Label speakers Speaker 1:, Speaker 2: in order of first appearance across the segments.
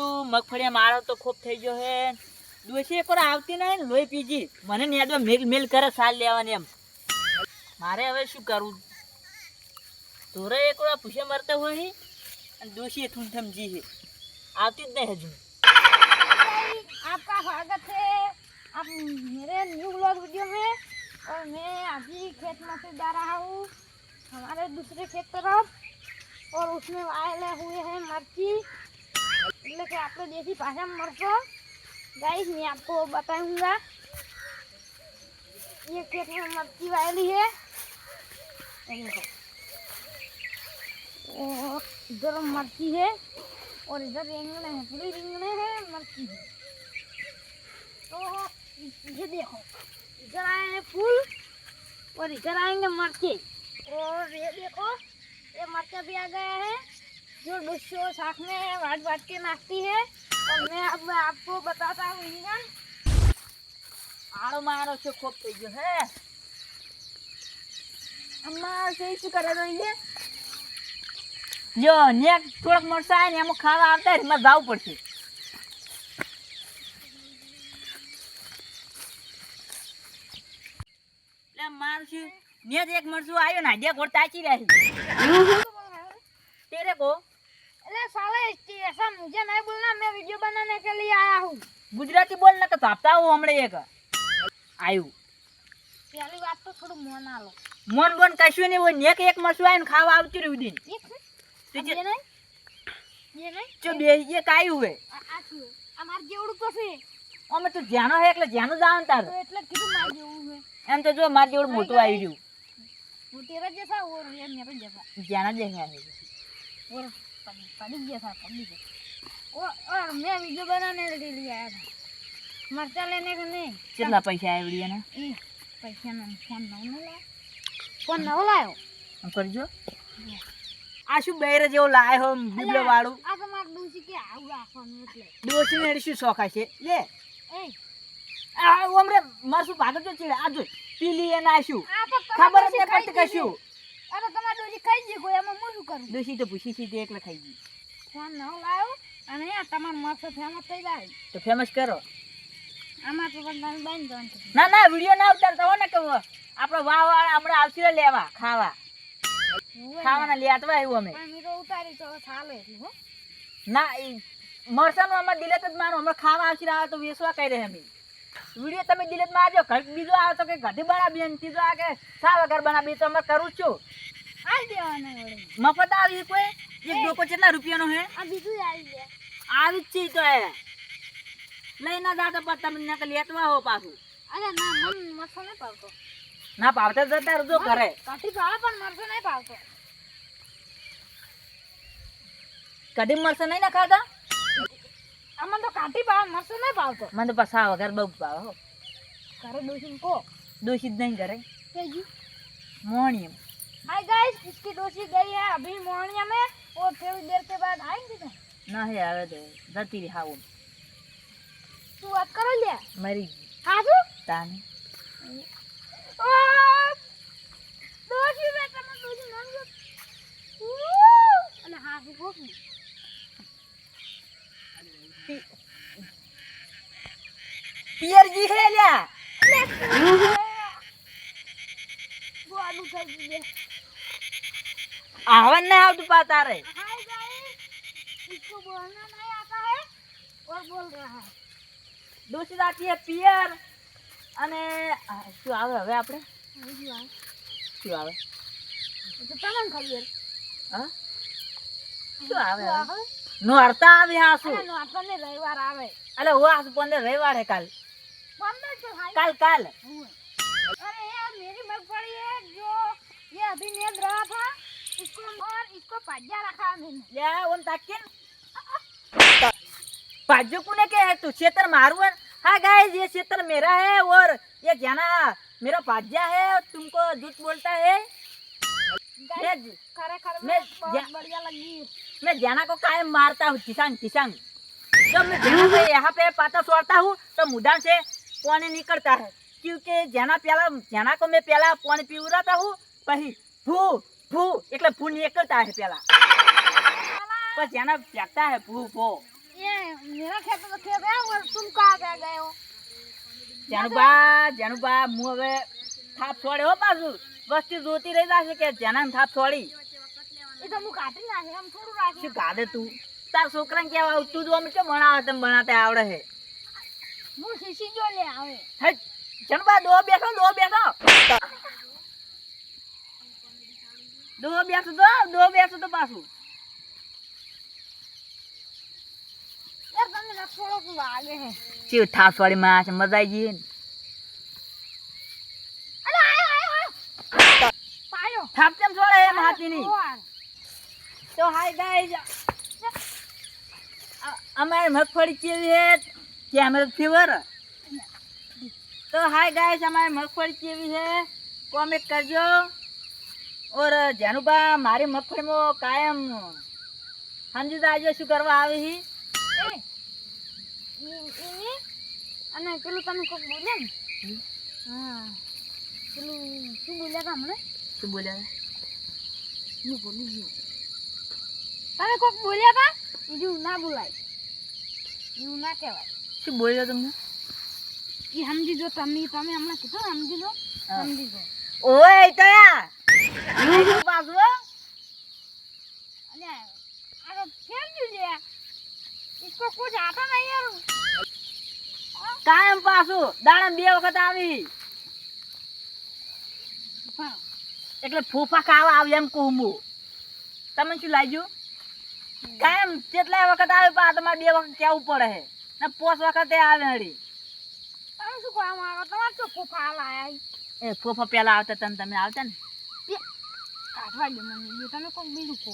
Speaker 1: શું મગફળી મારો તો ખૂબ થઈ ગયો હે ડોશી એક વાર આવતી નહીં ને લોહી પીજી મને નેદો મેલ મેલ કરે સાલ લેવાની એમ મારે હવે શું કરવું તોરે એક વાર પૂછે મરતા હોય હે, અને ડોશી થૂમ થમજી છે આવતી જ નહીં હજુ
Speaker 2: आपका स्वागत है आप मेरे न्यू ब्लॉग वीडियो में और मैं अभी खेत में से जा रहा हूँ हमारे दूसरे खेत तरफ और उसमें आए हुए हैं मर्ची એટલે કે આપણે દેશી ભાષામાં મરચો गाइस मैं आपको बताऊंगा ये खेत में मर्ची वाली है ये देखो और इधर मर्ची है और इधर रिंगने है पूरी रिंगने है मर्ची है तो ये देखो इधर आए हैं फूल और इधर आएंगे मर्चे और ये देखो ये मर्चा भी आ गया है जो डुस्सो साथ में वाट वाट के नाचती है और मैं अब आपको बताता हूँ रीजन
Speaker 1: આળો મારો છે ખૂબ થઈ ગયો હે
Speaker 2: अम्मा से શું કરે તો ये
Speaker 1: જો નેક થોડોક મરસા આવે ને એમાં ખાવા આવતા હોય ને એમાં જવું પડશે એટલે મારું શું ને જ એક મરસું આવ્યો ને આજે ઘોડ તાચી રહી તેરે કો
Speaker 2: अरे साले इसकी- ऐसा मुझे नहीं बोलना मैं वीडियो बनाने के लिए आया हूँ
Speaker 1: ગુજરાતી બોલ ને તો તાપતા હું હમણાં એક આવ્યું
Speaker 2: पहली बात तो थोड़ा मन आ लो
Speaker 1: મન બોન કશું નહીં હોય નેક એક મરસું આવે ને ખાવા આવતું રહ્યું દિન
Speaker 2: ये अब
Speaker 1: तुझे-
Speaker 2: ये नहीं ये नहीं
Speaker 1: જો બે એક આવ્યું હે
Speaker 2: આ આ થયું અમાર જેવડું તો છે
Speaker 1: અમે તો જ્યાંનો હે એટલે જ્યાંનું જાવ તાર
Speaker 2: તો એટલે કીધું માર જેવું છે
Speaker 1: એમ તો જો મારે જેવડું મોટું આવી રહ્યું
Speaker 2: वो तेरा जैसा और ये मेरा जैसा
Speaker 1: જ્યાંના જ અહીંયા
Speaker 2: और पड़ी पड़ी जैसा पड़ी जैसा और और मैं वीडियो बनाने के लिए आया था मरचा लेने का नहीं
Speaker 1: કેટલા પૈસા આવડી એને
Speaker 2: ए पैसा ना फोन ना ना लाया फोन ना लायो
Speaker 1: આમ કરજો આ શું બેરે જેવો લાય હો બીબલો વાળું
Speaker 2: આ તો માર ડૂસી કે આવું રાખવાનું એટલે
Speaker 1: ડોસી ને શું શોખ હશે લે
Speaker 2: એ
Speaker 1: આ ઓમરે મારશું ભાગત જો છે આ જો પીલી એને આ શું
Speaker 2: આ તો
Speaker 1: ખબર જ નહીં પડતી કશું
Speaker 2: આ તમારે ડોસી ખાઈ ગઈ કોઈ એમાં હું શું કરું.
Speaker 1: ડોસી તો ભૂસી સીધી એકલા ખાઈ ગઈ.
Speaker 2: ફોન ન લાયો અને આ તમાર મસ્ત ફેમસ થઈ જાય.
Speaker 1: તો ફેમસ કરો.
Speaker 2: આમાં તો તમે બંધ
Speaker 1: ના ના વીડિયો ના ઉતારતા હો ને કે આપણો વાહ વાળા હમણાં આવશે લેવા ખાવા. ખાવાના લેતવા આવ્યું અમે.
Speaker 2: ને. તો ઉતારી તો ચાલે એટલું હો.
Speaker 1: ના મરસાનું અમારે દિલે જ મારો હમણાં ખાવા આવશે આવે તો વેસવા કહી રહ્યા અમે વીડિયો તમે દિલેતમાં આવજો ઘર બીજો આવે તો કે ગઢી બનાવી અને ત્રીજો આ કે સા વગર બનાવી. તો અમે કરું છું.
Speaker 2: આઈ દેવાના
Speaker 1: મફત આવી કોઈ? એક ડોકો કેટલા રૂપિયાનો હે?
Speaker 2: આ બીજું આવી દે
Speaker 1: આવી જ છે તો હે લઈને ના પર તમને કે લેતવા હો પાછું.
Speaker 2: અરે ના મન મસો નહીં પાવતો
Speaker 1: ના પાવતા જતા રહેજો કરે
Speaker 2: કાઠી ભાવે પણ મરસો નહીં પાવતો
Speaker 1: કદી મરસા નહીં ના ખાતા?
Speaker 2: આમાં તો કાઠી ભાવે મરસો નહીં પાવતો
Speaker 1: મને તો પસા વગર બહુ ભાવે હો
Speaker 2: ઘરે ડોસીને કહો
Speaker 1: દોષિત નહીં કરે
Speaker 2: કેજી
Speaker 1: મોણી એમ
Speaker 2: हाय गाइस इसकी डोसी गई है अभी मोहनिया में और थोड़ी देर के बाद आएंगे ना
Speaker 1: ના હે આવે તો જતી રહી હાવું
Speaker 2: तू बात करो ले
Speaker 1: મરી ગઈ
Speaker 2: हाँ तू
Speaker 1: તાને
Speaker 2: डोसी बेटा मैं डोसी मान गयो अरे हाँ तू बोल
Speaker 1: પિયરજી હે લ્યા
Speaker 2: वो आलू खाई दीजिए
Speaker 1: આવન ના આવતું પા તારે
Speaker 2: हाय गाइस इसको बोलना नहीं आता है और बोल रहा है
Speaker 1: દોષી રાખી હે પિયર અને આ, શું આવે હવે આપણે
Speaker 2: अभी आए
Speaker 1: શું આવે
Speaker 2: तो तमन खबर
Speaker 1: હા શું આવે
Speaker 2: तो
Speaker 1: હવે?
Speaker 2: आवे
Speaker 1: નોરતા આવે હા શું
Speaker 2: अरे नो अपने रविवार आवे
Speaker 1: અલે હું આ પંદર રવિવાર હે કાલ
Speaker 2: पंद्रह से भाई
Speaker 1: કાલ કાલ
Speaker 2: अरे यार मेरी मगफली है जो ये अभी नेद रहा था इसको और इसको पज्जा रखा मैंने
Speaker 1: લ્યા ઓમ તાકીન पाजू कुने के है तू क्षेत्र मारू है हाँ गाइस ये क्षेत्र मेरा है और ये जाना मेरा पाजा है तुमको झूठ बोलता है मैं
Speaker 2: खरेखर
Speaker 1: मैं
Speaker 2: में बहुत
Speaker 1: जा-
Speaker 2: बढ़िया लगी
Speaker 1: मैं जाना को कायम मारता हूँ किसान किसान जब मैं जाना पे यहाँ पे पाता छोड़ता हूँ तो मुद्दा से पानी निकलता है क्योंकि जाना प्याला जाना को मैं प्याला पानी पीवराता हूँ પછી ભૂ ભૂ એટલે ભૂ નીકળતા હે પેલા પછી જાના ફેંકતા હે ભૂ ભૂ
Speaker 2: ये मेरा खेत तो खेत है और तुम कहाँ पे गए हो
Speaker 1: જાનુબા જાનુબા હું હવે થાપ છોડે હો પાછું વસ્તી જોતી રહી જશે કે જેના થાપ છોડી
Speaker 2: એ તો હું કાઢી નાખે આમ થોડું રાખી.
Speaker 1: શું કાઢે તું? તાર છોકરાને કેવા આવું? તું જો અમે કેમ ભણાવે તમે ભણાતે આવડે છે?
Speaker 2: હું શીશી જો લે આવે.
Speaker 1: હટ જણબા દો બેઠો દો બેઠો. દો બેઠો તો દો બેઠો તો પાછું. ચીઠા સોળી માં મજા આવી ગઈ. થાપ કેમ છોડે એમ હાથીની? તો હાય ગાઈસ અમારે મગફળી કેવી હે કેમેરો ફીવર તો હાય ગાઈસ અમારે મગફળી કેવી છે? કોમેન્ટ કરજો. ઓર જાનુબા મારી મગફળીમાં કાયમ સમજી જાજો શું કરવા આવી હી?
Speaker 2: અને પેલું તમે કોઈ બોલ્યા ને? હા. પેલું શું બોલ્યા હતા હમણાં?
Speaker 1: શું બોલ્યા
Speaker 2: હું ભૂલી ગયો તમે કોક બોલ્યા હતા બીજું ના બોલાય એવું ના કહેવાય
Speaker 1: શું બોલ્યો તમને
Speaker 2: એ સમજી જો તમે તમે હમણાં કીધું ને, સમજી જો
Speaker 1: હા.
Speaker 2: સમજી જો
Speaker 1: ઓય તો યા પાછું હો.
Speaker 2: અને આ તો ફેર ગયું લે इसको कुछ आता नहीं यार
Speaker 1: કાયમ પાછું દાડા બે વખત આવી
Speaker 2: હા
Speaker 1: એટલે ફૂફા ખાવા આવે એમ કુંબુ તમે શું લાગ્યું? કાયમ કેટલાય વખત આવે પણ તમારે બે વખત કહેવું પડે હે? ને પોસ વખતે આવે હળી
Speaker 2: તમે શું કહો આવો? તમારે શું ફૂફા લાયા
Speaker 1: એ ફૂફા પહેલાં આવતા તમે તમે આવતા ને?
Speaker 2: કાઢવા દે મને તમે કોઈ બીજું કહો.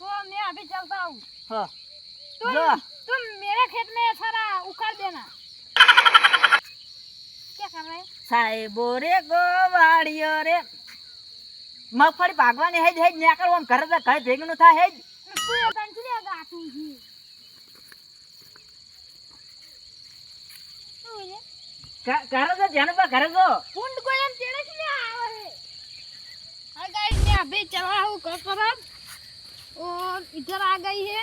Speaker 2: તો મેં અભી ચાલતા આવું.
Speaker 1: હા.
Speaker 2: તો તો મેરા ખેત મેં સારા ઉખાડ દેના.
Speaker 1: સાહેબો રે ગોવાળીઓ રે મગફળી ભાગવાની હેજ હેજ નીકળવા ઘરે તો ઘરે ભેગું નું થાય હેજ
Speaker 2: तू ये कंचुली आगा आती ही तू ये
Speaker 1: ઘ- ઘરે તો જેનું પર ઘરે તો
Speaker 2: कुंड को हम तेरे से ले आए हैं हाय गाइस मैं अभी चल रहा हूँ घर तरफ और इधर आ गई है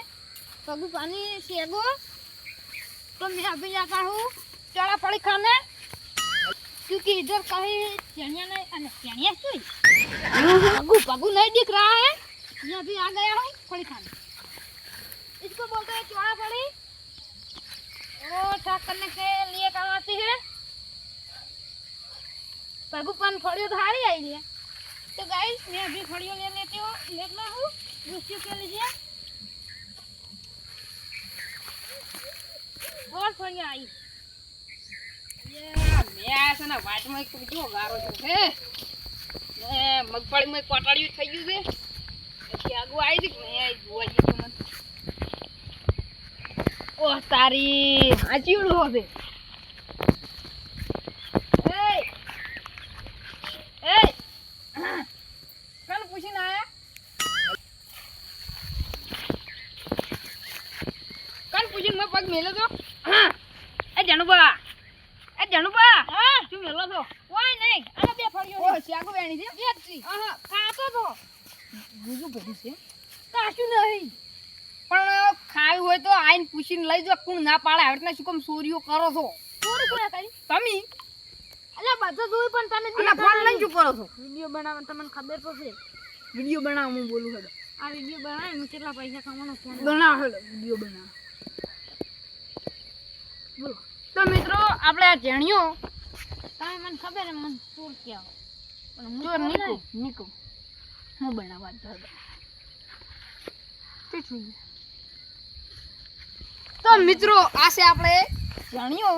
Speaker 2: पगू पानी सेगो तो मैं अभी जाता हूँ चढ़ा पड़ी खाने क्योंकि इधर कहीं चढ़िया नहीं चढ़िया सुई पगू पगू नहीं दिख रहा है। मैं अभी आ गया हूँ, पड़ी खाने। इसको बोलते हैं चौड़ा पड़ी और साफ़ करने के लिए काम आती है? पगुपन फड़ियो तो हारी आई है? तो गाइस मैं अभी फड़ियो ले लेती हूँ लेना हूँ। दूसरी के लीजिए और फड़िया आई।
Speaker 3: મેં છે ને વાટમાં એક કેવો ગારો છે, હે? ને મગફળીમાં એક થઈ ગયું છે. પછી આગું આવી હતી કે જોવા જઈએ મને. ઓહ તારી હાચીવડું હવે મેં પગ મેલો તો? એ જાણું એ જણુબા
Speaker 2: હા
Speaker 3: શું મેલો છો?
Speaker 2: કોઈ નહીં. આ બે ફળિયો
Speaker 3: ઓહ શાકુ વેણી છે.
Speaker 2: બે જ. છી ખાતો તો.
Speaker 3: ગુજુ ભરી છે.
Speaker 2: કાશું નહીં.
Speaker 3: પણ ખાવી હોય તો આઈને પૂછીને લઈ જાઓ કોણ ના પાડે. આવી રીતના શું કામ ચોરીઓ કરો છો?
Speaker 2: ચોરી કોણ કરી?
Speaker 3: તમે?
Speaker 2: અલ્યા બધું જોઈ પણ તમે
Speaker 3: અને ફોન લઈને શું કરો છો?
Speaker 2: વીડિયો બનાવવા તમને ખબર તો છે.
Speaker 3: વીડિયો બનાવ હું બોલું હેડો.
Speaker 2: આ વીડિયો હું કેટલા પૈસા કમાવાનો ફોન
Speaker 3: બનાવ હેડો વીડિયો બનાવ. બોલો. તો મિત્રો આપણે આ જેણીઓ
Speaker 2: તમે મને ખબર મને ચોર ક્યાં? પણ
Speaker 3: ચોર
Speaker 2: ચોર
Speaker 3: નીકુ હું બનાવવા જ હેડો તો મિત્રો આ છે આપણે જાણીઓ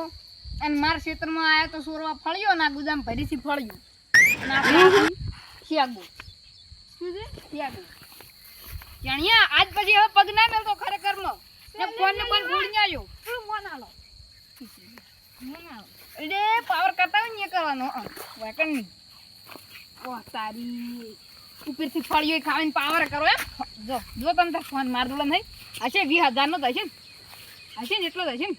Speaker 3: અને મારા ક્ષેત્રમાં આવ્યા તો સોરવા ફળ્યો ના ગુદામ ભરીથી ફળ્યું. અને આપણે શિયાગુ શું છે? શિયાગુ જાણ્યા આજ પછી હવે પગ ના મેળતો ખરેખરમાં ને. ફોન ને પણ ભૂલી આવ્યો
Speaker 2: મોન આલો?
Speaker 3: એટલે પાવર કરતા હોય ને એ કરવાનો વેકન નહીં ઓહ તારી ઉપરથી ફળિયો ખાવીને પાવર કરો એમ જો જો તમે ફોન માર દો નહીં હશે વીસ હજારનો હશે ને હશે ને એટલો જ હશે ને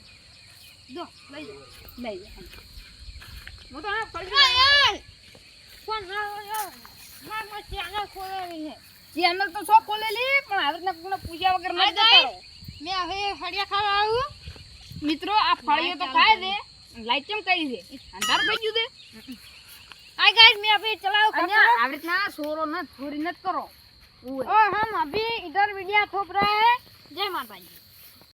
Speaker 3: જો લઈ જાઓ લઈ જાઓ હું તો હા ફળિયો
Speaker 2: ફોન ના લો ના માં ચેનલ ખોલેલી છે
Speaker 3: ચેનલ તો શો ખોલેલી પણ આવી રીતના પૂજા વગર ના.
Speaker 2: મેં હવે ફળિયા ખાવા આવ્યું
Speaker 3: મિત્રો આ ફળીઓ તો ખાય છે લાઈટ કેમ કરી છે? અંધાર થઈ ગયું છે?
Speaker 2: આ ગાઈસ મે અભી ચલાવ
Speaker 3: કર આ રીતના સોરો ન પૂરી ન કરો.
Speaker 2: ઓ હમ અભી ઇધર વીડિયો થોપ રહે જય માતાજી.